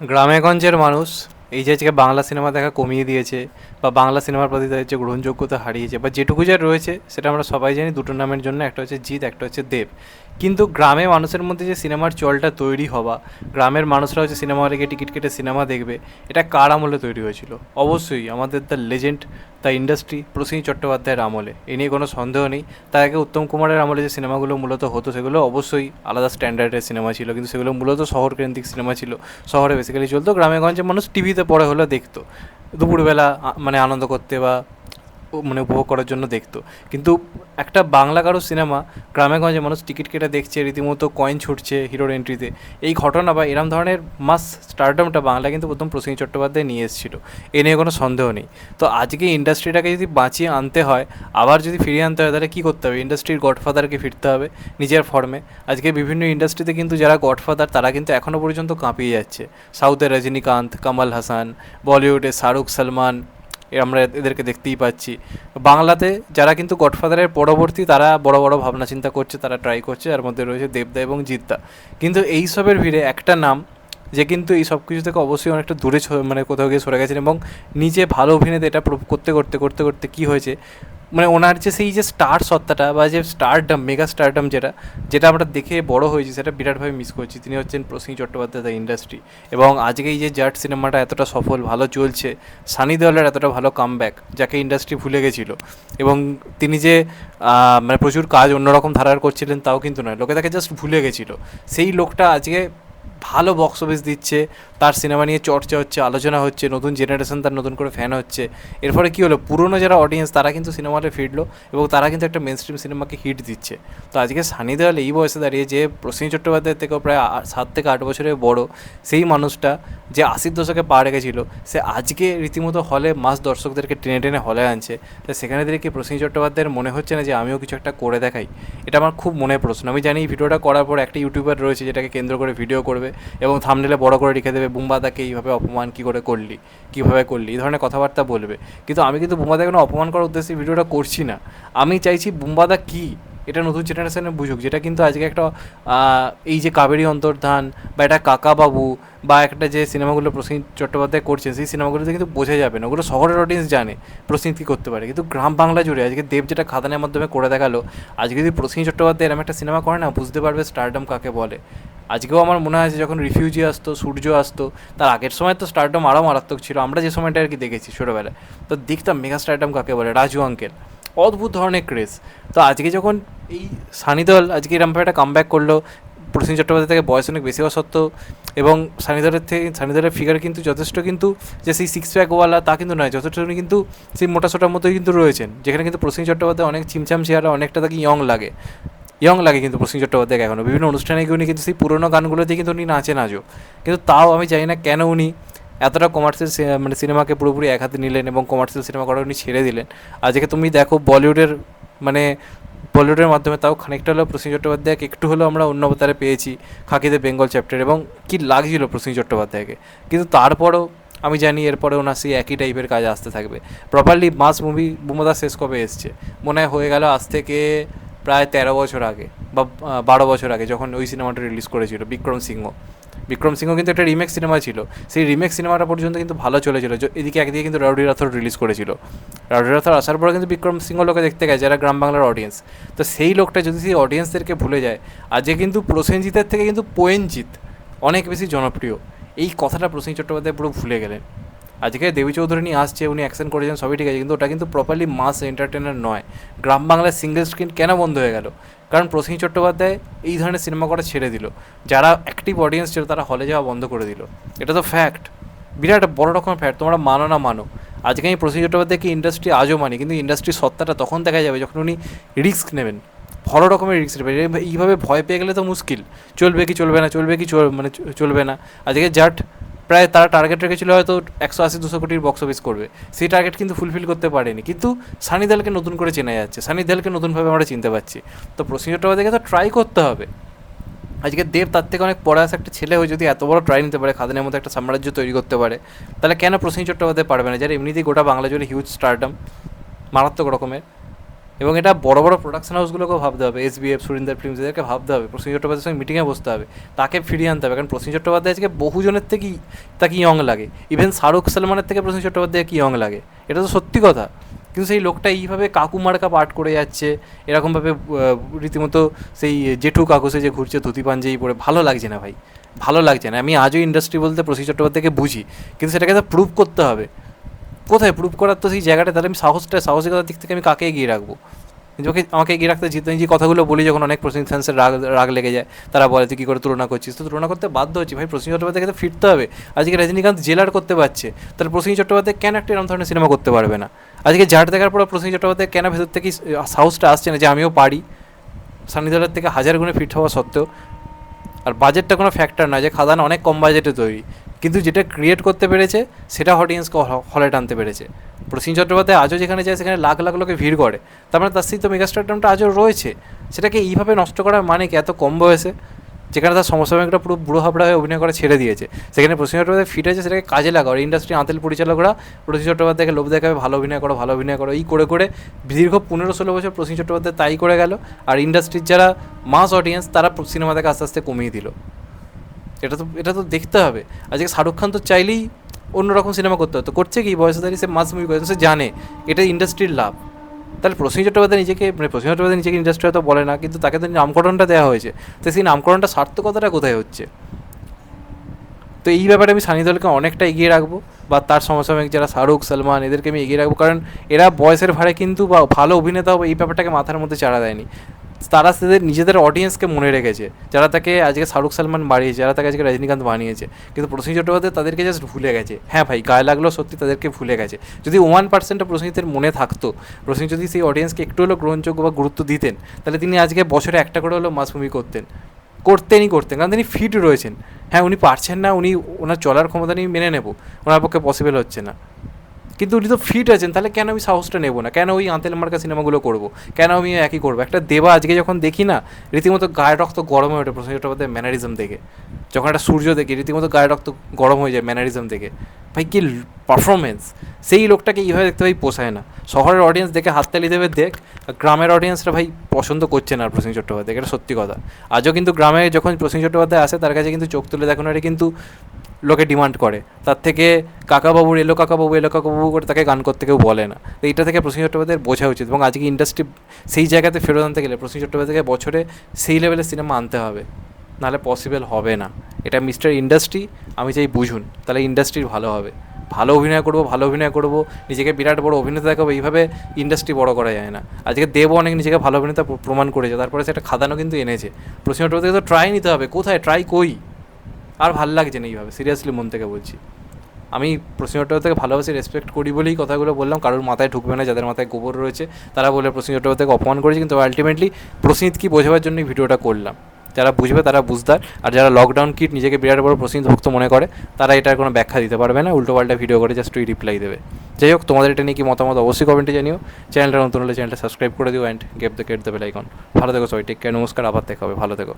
গ্রামেগঞ্জের মানুষ এই যে আজকে বাংলা সিনেমা দেখা কমিয়ে দিয়েছে বা বাংলা সিনেমার প্রতি তাদের যে গ্রহণযোগ্যতা হারিয়েছে বা যেটুকু যা রয়েছে, সেটা আমরা সবাই জানি। দুটো নামের জন্য, একটা হচ্ছে জিৎ, একটা হচ্ছে দেব। কিন্তু গ্রামে মানুষের মধ্যে যে সিনেমার চলটা তৈরি হওয়া, গ্রামের মানুষরা হচ্ছে সিনেমা গিয়ে টিকিট কেটে সিনেমা দেখবে, এটা কার আমলে তৈরি হয়েছিল? অবশ্যই আমাদের the legend, the industry Prosen চট্টোপাধ্যায়ের আমলে। এ নিয়ে কোনো সন্দেহ নেই। তার আগে উত্তম কুমারের আমলে যে সিনেমাগুলো মূলত হতো, সেগুলো অবশ্যই আলাদা স্ট্যান্ডার্ডের সিনেমা ছিল। কিন্তু সেগুলো মূলত শহরকেন্দ্রিক সিনেমা ছিল। শহরে বেসিক্যালি চলতো। গ্রামে গঞ্জে মানুষ টিভিতে পড়ে হলে দেখতো। দুপুরবেলা মানে আনন্দ করতে বা মানে উপভোগ করার জন্য দেখতো। কিন্তু একটা বাংলা কারও সিনেমা, গ্রামে গঞ্জে মানুষ টিকিট কেটে দেখছে, রীতিমতো কয়েন ছুটছে হিরোর এন্ট্রিতে এই ঘটনা বা এরম ধরনের মাস স্টারডমটা বাংলা কিন্তু প্রথম প্রসেন চট্টোপাধ্যায় নিয়ে এসেছিল। এ নিয়ে কোনো সন্দেহ নেই। তো আজকে ইন্ডাস্ট্রিটাকে যদি বাঁচিয়ে আনতে হয়, আবার যদি ফিরিয়ে আনতে হয়, তাহলে কী করতে হবে? ইন্ডাস্ট্রির গডফাদারকে ফিরতে হবে নিজের ফর্মে আজকে বিভিন্ন ইন্ডাস্ট্রিতে কিন্তু যারা গডফাদার তারা কিন্তু এখনও পর্যন্ত কাঁপিয়ে যাচ্ছে। সাউথের রজনীকান্ত, কামাল হাসান, বলিউডে শাহরুখ সলমান আমরা এদেরকে দেখতেই পাচ্ছি। বাংলাতে যারা কিন্তু গডফাদারের পরবর্তী তারা বড় বড় ভাবনা চিন্তা করছে, তারা ট্রাই করছে এর মধ্যে রয়েছে দেবদা এবং জিদ্দা। কিন্তু এইসবের ভিড়ে একটা নাম যে কিন্তু এই সব কিছু থেকে অবশ্যই অনেকটা দূরে মানে কোথাও গিয়ে সরে গেছেন এবং নিজে ভালো অভিনেতা এটা করতে করতে করতে করতে কী হয়েছে মানে ওনার যে সেই যে স্টার সত্তাটা বা যে স্টারডম মেগা স্টারডম যেটা যেটা আমরা দেখে বড় হয়েছি, সেটা বিরাটভাবে মিস করছি। তিনি হচ্ছেন প্রসেন চট্টোপাধ্যায় দ্য ইন্ডাস্ট্রি এবং আজকে এই যে জাট সিনেমাটা এতটা সফল, ভালো চলছে, সানি দেওয়ালের এতটা ভালো কামব্যাক যাকে ইন্ডাস্ট্রি ভুলে গেছিল। এবং তিনি যে মানে প্রচুর কাজ অন্যরকম ধারার করছিলেন, তাও কিন্তু নয়। লোকে তাকে জাস্ট ভুলে গেছিল। সেই লোকটা আজকে ভালো বক্স অফিস দিচ্ছে, তার সিনেমা নিয়ে চর্চা হচ্ছে, আলোচনা হচ্ছে, নতুন জেনারেশন তার নতুন করে ফ্যান হচ্ছে। এর ফলে কী হলো? পুরনো যারা অডিয়েন্স তারা কিন্তু সিনেমা হলে ফিরলো এবং তারা কিন্তু একটা মেন স্ট্রিম সিনেমাকে হিট দিচ্ছে। তো আজকে সানি দেওয়াল এই বয়সে দাঁড়িয়ে যে প্রসেন চট্টোপাধ্যায়ের থেকেও প্রায় সাত থেকে আট বছরের বড়, সেই মানুষটা যে আশির দশকে পা রেখেছিল, সে আজকে রীতিমতো হলে মাস দর্শকদেরকে টেনে টেনে হলে আনছে। তো সেখানে থেকে কি প্রসেন চট্টোপাধ্যায়ের মনে হচ্ছে না যে আমিও কিছু একটা করে দেখাই? এটা আমার খুব মনে প্রশ্ন। আমি জানি ভিডিওটা করার পর একটা ইউটিউবার রয়েছে যেটাকে কেন্দ্র করে ভিডিও করবে। এবং থামনেলে বড় করে রেখে দেবে বুম্বাদাকে এইভাবে অপমান কী করে করলি? কীভাবে করলি? এই ধরনের কথাবার্তা বলবে। কিন্তু আমি কিন্তু বুম্বাদাকে কোনো অপমান করার উদ্দেশ্যে ভিডিওটা করছি না। আমি চাইছি বুম্বাদা কী? এটা নতুন জেনারেশনে বুঝুক, যেটা কিন্তু আজকে একটা এই যে কাবেরী অন্তর্ধান বা এটা কাকাবাবু বা একটা যে সিনেমাগুলো প্রসেন চট্টোপাধ্যায় করছেন, সেই সিনেমাগুলোতে কিন্তু বোঝা যাবে না। ওগুলো শহরের অডিয়েন্স জানে, প্রসেন কী করতে পারে। কিন্তু গ্রাম বাংলা জুড়ে আজকে দেব যেটা খাদানের মাধ্যমে করে দেখাল, আজকে যদি প্রসেন চট্টোপাধ্যায় এরকম একটা সিনেমা করে না, বুঝতে পারবে স্টারডম কাকে বলে। আজকেও আমার মনে হয় যে যখন রিফিউজি আসতো, সূর্য আসতো, তার আগের সময় তো স্টারডম আরও মারাত্মক ছিল। আমরা যে সময়টা আর কি দেখেছি ছোটোবেলায়, তো দেখতাম মেগা স্টারডম কাকে বলে, রাজু আঙ্কেল অদ্ভুত ধরনের ক্রেজ তো আজকে যখন এই সানি দল আজকে এরকমভাবে একটা কামব্যাক করল প্রসেন চট্টোপাধ্যায় থেকে বয়স অনেক বেশি হওয়া সত্ত্বেও এবং সানি দলের থেকে, সানি দলের ফিগার কিন্তু যথেষ্ট কিন্তু যে সেই সিক্স প্যাকওয়ালা তা কিন্তু নয়, যথেষ্ট কিন্তু সেই মোটা সোটার মতোই কিন্তু রয়েছেন, যেখানে কিন্তু প্রসেন চট্টোপাধ্যায় অনেক চিমচাম চেহারা, অনেকটা তাকে ইয়ং লাগে। ইয়ং লাগে কিন্তু প্রসেন চট্টোপাধ্যায় এখনও বিভিন্ন অনুষ্ঠানে গিয়ে উনি কিন্তু সেই পুরোনো গানগুলোতে কিন্তু উনি নাচেন আজও। কিন্তু তাও আমি জানি না কেন উনি এতটা কমার্শিয়াল মানে সিনেমাকে পুরোপুরি এক হাতে নিলেন এবং কমার্শিয়াল সিনেমা করা উনি ছেড়ে দিলেন। আজকে তুমি দেখো বলিউডের মানে বলিউডের মাধ্যমে তাও খানিকটা হলেও প্রসেন চট্টোপাধ্যায়কে একটু হলেও আমরা অন্য অবতারে পেয়েছি খাকিতে বেঙ্গল চ্যাপ্টার এবং কি লাগছিল প্রসেন চট্টোপাধ্যায়কে। কিন্তু তারপরও আমি জানি এরপরে ওনার সেই একই টাইপের কাজ আসতে থাকবে। প্রপারলি মাস মুভি বুমদা শেষ কবে এসছে? মনে হয় হয়ে গেল আজ থেকে প্রায় তেরো বছর আগে, বা বারো বছর আগে, যখন ওই সিনেমাটা রিলিজ করেছিল বিক্রম সিংহ। বিক্রম সিংহ কিন্তু একটা রিমেক সিনেমা ছিল। সেই রিমেক সিনেমাটা পর্যন্ত কিন্তু ভালো চলেছিল। এদিকে একদিকে কিন্তু রাউডি রাথর রিলিজ করেছিল। রাউডি রাথর আসার পরে কিন্তু বিক্রম সিংহ লোকে দেখতে গেছে, যারা গ্রাম বাংলার অডিয়েন্স তো সেই লোকটা যদি সেই অডিয়েন্সদেরকে ভুলে যায়, আজকে কিন্তু প্রসেনজিতের থেকে কিন্তু পোয়েনজিৎ অনেক বেশি জনপ্রিয়। এই কথাটা প্রসেন চট্টোপাধ্যায় পুরো ভুলে গেলেন। আজকে দেবী চৌধুরী নিয়ে আসছে, উনি অ্যাকশন করেছেন, সবই ঠিক আছে, কিন্তু ওটা কিন্তু প্রপারলি মাস এন্টারটেনার নয়। গ্রাম বাংলার সিঙ্গেল স্ক্রিন কেন বন্ধ হয়ে গেল? কারণ প্রসেন চট্টোপাধ্যায় এই ধরনের সিনেমা করা ছেড়ে দিল। যারা অ্যাক্টিভ অডিয়েন্স ছিল, তারা হলে যাওয়া বন্ধ করে দিল। এটা তো ফ্যাক্ট বিরাট বড় রকমের ফ্যাক্ট তোমরা মানো না মানো। আজকে আমি প্রসেন চট্টোপাধ্যায়কে ইন্ডাস্ট্রি আজও মানি, কিন্তু ইন্ডাস্ট্রির সত্তাটা তখন দেখা যাবে যখন উনি রিস্ক নেবেন। বড় রকমের রিস্ক এইভাবে ভয় পেয়ে গেলে তো মুশকিল। চলবে কি চলবে না, চলবে কি মানে চলবে না। আজকে জাট প্রায় তারা টার্গেট রেখেছিল হয়তো একশো আশি, দুশো কোটির বক্স অফিস করবে। সেই টার্গেট কিন্তু ফুলফিল করতে পারেনি। কিন্তু সানি দেলকে নতুন করে চেনা যাচ্ছে। সানি দেলকে নতুনভাবে আমরা চিনতে পারছি তো প্রসেন চট্টোপাধ্যায়কে তো ট্রাই করতে হবে। আজকে দেব তার থেকে অনেক পড়ে আসা একটা ছেলে হয়ে যদি এত বড় ট্রাই নিতে পারে, খাদানের মতো একটা সাম্রাজ্য তৈরি করতে পারে, তাহলে কেন প্রসেন চট্টোপাধ্যায় পারবে না? যার এমনিতেই গোটা বাংলা জুড়ে হিউজ স্টারডম মারাত্মক রকমের। এবং এটা বড় বড় প্রোডাকশন হাউসগুলোকেও ভাবতে হবে এস বিএফ সুরিন্দার ফিল্মস এদেরকে ভাবতে হবে। প্রসেন চট্টোপাধ্যায়ের সঙ্গে মিটিংয়ে বসতে হবে, তাকে ফিরিয়ে আনতে হবে। কারণ প্রসেন চট্টোপাধ্যায় আজকে বহুজনের থেকেই তাকে ইয়ং লাগে। ইভেন শাহরুখ সালমানের থেকে প্রসেন চট্টোপাধ্যায় কি ইয়ং লাগে? এটা তো সত্যি কথা। কিন্তু সেই লোকটা এইভাবে কাকু মার্কা পাঠ করে যাচ্ছে, এরকমভাবে রীতিমতো সেই জেঠু কাকু সে যে ঘুরছে ধুতি পাঞ্জাবি পরে, ভালো লাগছে না ভাই। ভালো লাগছে না। আমি আজও ইন্ডাস্ট্রি বলতে প্রসেন চট্টোপাধ্যায়কে বুঝি। কিন্তু সেটাকে তো প্রুভ করতে হবে। কোথায়? প্রুভ করার তো সেই জায়গাটা, তাহলে আমি সাহসটা, সাহসিকতার দিক থেকে আমি কাকে এগিয়ে রাখব? নিজেকে আমাকে এগিয়ে রাখতে জিতে যে কথাগুলো বলি, যখন অনেক প্রসেন সেন্সের রাগ রাগ লেগে যায়, তারা বলে, তুই কী করে তুলনা করছিস? তো তুলনা করতে বাধ্য হচ্ছি। ভাই প্রসেন চট্টোপাধ্যায়কে তো ফিরতে হবে। আজকে রজনীকান্ত জেলার করতে পারছে। তাহলে প্রসেন চট্টোপাধ্যায় কেন একটা এরকম ধরনের সিনেমা করতে পারবে না? আজকে জাট দেখার পর প্রসেন চট্টোপাধ্যায় কেন ভেতর থেকে সাহসটা আসছে না যে আমিও পারি? সানি থেকে হাজার গুণে ফিট হওয়া সত্ত্বেও। আর বাজেটটা কোনো ফ্যাক্টর নয় যে খাদান অনেক কম বাজেটে তৈরি। কিন্তু যেটা ক্রিয়েট করতে পেরেছে, সেটা অডিয়েন্সকে হলে টানতে পেরেছে। প্রসেন চট্টোপাধ্যায় আজও যেখানে যায়, সেখানে লাখ লাখ লোকে ভিড় করে। তার মানে তার তো মেগাস্টারডামটা আজও রয়েছে। সেটাকে এইভাবে নষ্ট করার মানে কি? এত কম বয়সে? যেখানে তার সমসাময়িকটা পুরো বুড়ো হাবড়া হয়ে অভিনয় করা ছেড়ে দিয়েছে। সেখানে প্রসেন চট্টোপাধ্যায় ফিট আছে সেটাকে কাজে লাগাও। ইন্ডাস্ট্রি আঁতেল পরিচালকরা প্রসেন চট্টোপাধ্যায়কে লোভ দেখাবে, ভালো অভিনয় করো, ভালো অভিনয় করো। এই করে করে দীর্ঘ পনেরো ষোলো বছর প্রসেন চট্টোপাধ্যায় তাই করে গেল। আর ইন্ডাস্ট্রির যারা মাস অডিয়েন্স তারা সিনেমা থেকে আস্তে আস্তে কমিয়ে দিল। এটা তো এটা তো দেখতে হবে। আজকে শাহরুখ খান তো চাইলেই অন্যরকম সিনেমা করতে হতো করছে কি? বয়সে দাঁড়িয়ে সে মাস মুভি করছে সে জানে। এটা ইন্ডাস্ট্রির লাভ। তাহলে প্রসেন চট্টোপাধ্যায় নিজেকে মানে প্রসেন চট্টোপাধ্যায় নিজেকে ইন্ডাস্ট্রি হয়তো বলে না, কিন্তু তাকে তো নামকরণটা দেওয়া হয়েছে। তো সেই নামকরণটা সার্থকতাটা কোথায় হচ্ছে? তো এই ব্যাপারে আমি সানি দলকে অনেকটা এগিয়ে রাখব, বা তার সমসাময়িক যারা শাহরুখ, সলমান, এদেরকে আমি এগিয়ে রাখব। কারণ এরা বয়সের ভারে কিন্তু বা ভালো অভিনেতা এই ব্যাপারটাকে মাথার মধ্যে চাড়া দেয়নি। তারা তাদের নিজেদের অডিয়েন্সকে মনে রেখেছে। যারা তাকে আজকে শাহরুখ সালমান বাড়িয়েছে যারা তাকে আজকে রজনীকান্ত বানিয়েছে। কিন্তু প্রসেন চট্টোপাধ্যায় তাদেরকে জাস্ট ভুলে গেছে। হ্যাঁ ভাই, গায়ে লাগল সত্যি তাদেরকে ভুলে গেছে। যদি ওয়ান পার্সেন্টও প্রসেনজিতের মনে থাকতো, প্রসেন যদি সেই অডিয়েন্সকে একটু হলেও গ্রহণযোগ্য বা গুরুত্ব দিতেন, তাহলে তিনি আজকে বছরে একটা করে হলেও মাস মুভি করতেন। করতেনই করতেন, কারণ তিনি ফিট রয়েছেন। হ্যাঁ উনি পারছেন না, উনি, ওনার চলার ক্ষমতা নিয়ে মেনে নেব। ওনার পক্ষে পসিবল হচ্ছে না। কিন্তু উনি তো ফিট আছেন, তাহলে কেন আমি সাহসটা নেব না? কেন ওই আঁতেল মার্কা সিনেমাগুলো করব? কেন আমি একই করব? একটা দেবা আজকে যখন দেখি না, রীতিমতো গায়ে রক্ত গরম হয়ে ওঠে প্রসেন চট্টোপাধ্যায় ম্যানারিজম দেখে। যখন একটা সূর্য দেখি, রীতিমতো গায়ে রক্ত গরম হয়ে যায় ম্যানারিজম দেখে। ভাই, কি পারফরমেন্স সেই লোকটাকে এইভাবে দেখতে ভাই পোষায় না। শহরের অডিয়েন্স দেখে হাততালি দেবে, দেখ। গ্রামের অডিয়েন্সরা ভাই পছন্দ করছে না প্রসেন চট্টোপাধ্যায় এটা সত্যি কথা। আজও কিন্তু গ্রামে যখন প্রসেন চট্টোপাধ্যায় আসে, তার কাছে কিন্তু চোখ তুলে দেখানো এটা কিন্তু লোকে ডিমান্ড করে। তার থেকে কাকাবাবুর এলো, কাকাবাবু এলো, কাকাবাবু করে তাকে গান করতে কেউ বলে না। তো এইটা থেকে প্রসেন চট্টোপাধ্যায়ের বোঝা উচিত এবং আজকে ইন্ডাস্ট্রি সেই জায়গাতে ফেরত আনতে গেলে প্রসেন চট্টোপাধ্যায়কে বছরে সেই লেভেলের সিনেমা আনতে হবে। নাহলে পসিবল হবে না। এটা মিস্টার ইন্ডাস্ট্রি আমি চাই বুঝুন। তাহলে ইন্ডাস্ট্রির ভালো হবে। ভালো অভিনয় করব, ভালো অভিনয় করব, নিজেকে বিরাট বড় অভিনেতা দেখাবো, এইভাবে ইন্ডাস্ট্রি বড় করা যায় না। আজকে দেবও অনেক নিজেকে ভালো অভিনেতা প্রমাণ করেছে। তারপরে সেটা খাদানো কিন্তু এনেছে। প্রশ্ন তো ট্রাই নিতে হবে। কোথায়? ট্রাই কই? আর ভালো লাগছে না এইভাবে সিরিয়াসলি মন থেকে বলছি। আমি প্রসেনজিৎ থেকে ভালোবাসি রেসপেক্ট করি বলেই কথাগুলো বললাম, কারোর মাথায় ঢুকবে না, যাদের মাথায় গোবর রয়েছে, তারা বলে প্রসেনজিৎ থেকে অপমান করেছে, কিন্তু আলটিমেটলি প্রসেনজিৎ কি বোঝাবার জন্যই ভিডিওটা করলাম। যারা বুঝবে তারা বুঝদার, আর যারা লকডাউন কিট নিজেকে বিরাট বড় প্রসেনজিৎ ভক্ত মনে করে, তারা এটার কোনো ব্যাখ্যা দিতে পারবে না, উল্টো পাল্টা ভিডিও করে জাস্ট ওই রিপ্লাই দেবে। যাই হোক, তোমাদের এটা নিয়ে কি মতামত অবশ্যই কমেন্টে জানিও। চ্যানেলটা নতুন হলে চ্যানেলটা সাবস্ক্রাইব করে দিও and get the get the ভালো থেকো সবাই টেক কেয়ার নমস্কার, আবার দেখা হবে, ভালো থেকো।